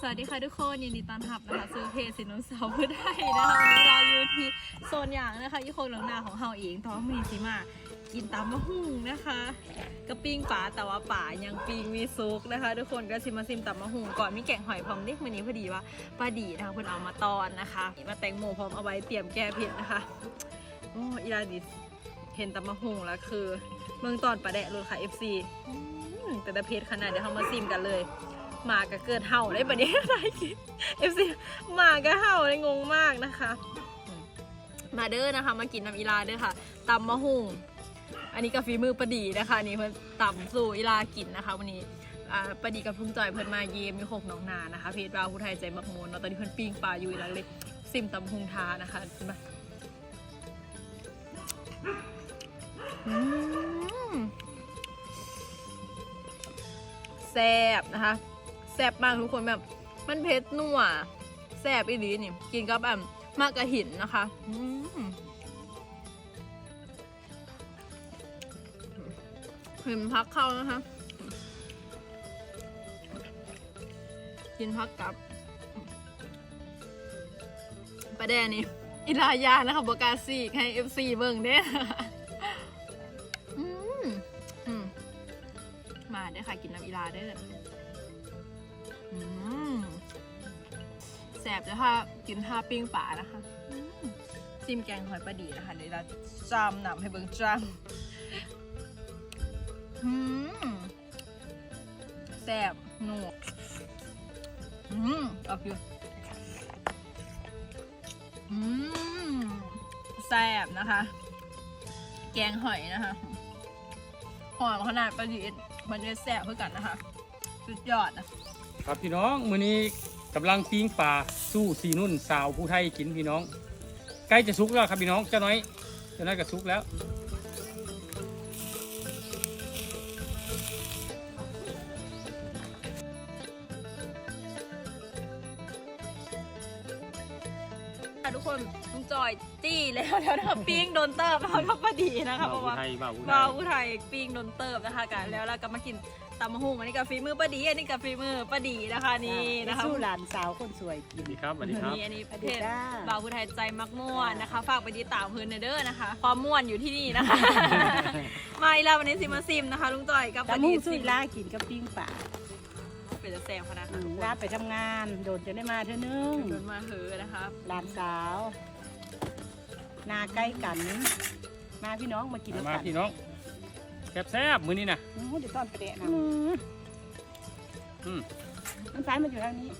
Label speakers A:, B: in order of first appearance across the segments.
A: สวัสดีค่ะทุกคนยินดีต้อนรับนะคะซื้อเพจสินนสาร์เพื่อได้นะคะวันนี้เราอยู่ที่โซนอย่างนะคะยี่โคงหลังนาของเฮาเองท้องมีสิมากินตำมะฮุ่งนะคะกระปิ้งป่าแต่ว่าป่ายังปิ้งมีซุกนะคะ ทุกคนก็ซิมมาซิมตำมะฮุ่งก่อนมีแกงหอยพร้อมเด็กวันนี้พอดีว่าป้าดีนะคะเพิ่นเอามาตอนนะคะมาแตงโมพร้อมเอาไว้เตรียมแก้เผ็ดนะคะโอ้อีลาดิเห็นตำมะฮุ่งแล้วคือ เมืองตอนประแดะเลยค่ะ FC อืม แต่แต่เผ็ดขนาดเดี๋ยวเรามาซิมกันเลยหมาก็เกิดเห่าได้ปะเนี่ยได้กิน FC หมาก็เห่าได้งงมากนะคะ มาเด้อนะคะ มากินน้ำอีลาเด้อค่ะตำมะฮุ่งอันนี้ก็ฝีมือประดีนะคะนี่เพิ่นตำสู่อีลากินนะคะ วันนี้ประดีกับพุ่งจอยเพิ่นมาเยี่ยมอยู่หกน้องนานะคะเพจราวผู้ไทยใจมักมูลเนาะตอนนี้เพิ่นปิ้งปลาอยู่อีลาเลยซิมตำฮุงทานะคะ ซ่บนะคะแซ่บมากทุกคนแบบมันเผ็ดนัวแซ่บอีหลีนี่ กินกับแบบมากกระหินนะคะอืมเห็นพักเข้านะคะ กินพักกลับประเด็นนี้อิลายานะคะบกาซีให้ FC เบิ่งเด้ ค่ะกินน้ำอีลาได้เลยอืมแสบจะถ้ากินท่าปิ้งป่านะคะซิมแกงหอยปลาดีนะคะเดี๋ยวเราจามหนำให้เบิ่งจามแซ่บหนวกอืมเอาอยู่อืมแซ่บนะคะ แกงหอยนะคะหอมขนาดประดิษฐ์ มันจะแซ่บเพื่อกันนะคะ สุดยอดนะ
B: ครับพี่น้องมือนี้กำลังปิ้งปลาสู้สีนุ่นสาวผู้ไทยกินพี่น้อง ใกล้จะสุกแล้วครับพี่น้องเจ้าน้อยเจ้าน้อยก็สุกแล้ว
A: ค่ะทุกคนลุงจอยจี้แล้วแล้วนะคะปิ้งโดนเติบเขาทับพอดีนะคะเพ
B: บ่าว
A: ราะ
B: ผู้
A: ว่า
B: ไทยบ่าวผู้ไท
A: ว้าวยผู้ไทยปิ้งโดนเติบนะคะกันแล้วเราก็มากินตำมะฮุ่งอันนี้กับฝีมือป้าดีอันนี้กับฝีมือป้าดีนะคะนี่นะคะ
C: สู้หลานสาวคนสวยกิ
B: ส
C: น
B: วัสดีครับสวัสดีครับ
A: นี่อันนี้
C: สวัส
A: เพ
C: ดี
A: จ
C: จ้า
A: บ่าวผู้ไทยใจมักม่วนนะคะ ฝากไปดีตามพื้นเด้อนะคะความม่วนอยู่ที่นี่นะคะ มาอีกแล้ววันนี้ซิมาซิมนะคะลุงจอยกับ
C: ตะ
A: ป้า
C: มุ่
A: ดี
C: งสู้อีลากินกับปิ้งป่า
A: เป็นจะแซงขนาด
C: อื
A: นั้น
C: มลาไปทำงาน โดนจะได้มาเท่านึง
A: โดนมาเหอะนะคะ
C: หลานสาว นาใกล้กัน มาพี่น้องมากินแล้ว
B: มา
C: กัน
B: พี่น้องแซ่บๆมื้อนี้นะ
C: อืมเดี๋ยวต้อนประเดะนะ
B: อืม
C: มันฟ้ายมาอยู่ทางนี้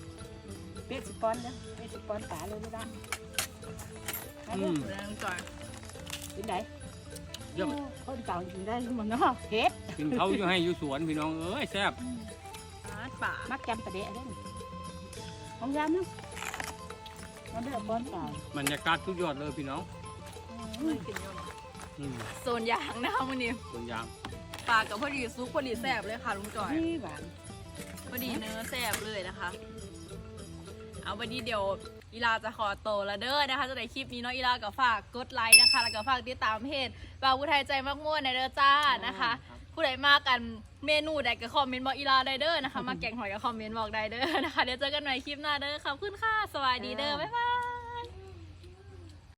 C: เป็ดสิปอนเด้อเป็ดสิปอนป่าเลยไม่ได้ไป
B: อื
C: เด้อ
B: ม
A: แล้วลุงจอย
C: กินไหน
B: เยี่ยม
C: คนเก่ากินได้มันเนาะเฮ็ด
B: กินเขาอยู่ให้อยู่สวนพี่น้องเอ้ยแซ่บ
A: อาร์ต ป่า
C: มักจำประเดะเด้อของยามเนาะมันได้ปอนป่า
B: บรรยากาศสุดยอดเลยพี่น้อง
C: อืม
A: กินเยอะ
B: อืม
A: โซนยางนะคะวันนี้
B: ส่วนยาง
A: ปลากับพอดีซุปพอดีแซ่บเลยค่ะลุงจอย
C: นี่หวาน
A: พอดีเนื้อแซ่บเลยนะคะ เอาวันนี้เดี๋ยวอีลาจะขอโตวแล้วเด้อนะคะจะได้คลิปนี้เนาะอีลาก็ฝากกดไลค์นะคะ แล้วก็ฝากติดตามเพจบ่าวผู้ไทยใจมากม่วนในเด้อจ้านะคะ ผู้ใดมากันเมนูใดก็คอมเมนต์บอกอีลาได้เด้อนะคะ มาแกงหอยก็คอมเมนต์บอกได้เด้อนะคะ เดี๋ยวเจอกันใหม่คลิปหน้าเด้อขอบคุณค่ะ สวัสดีเด้อบ๊ายบาย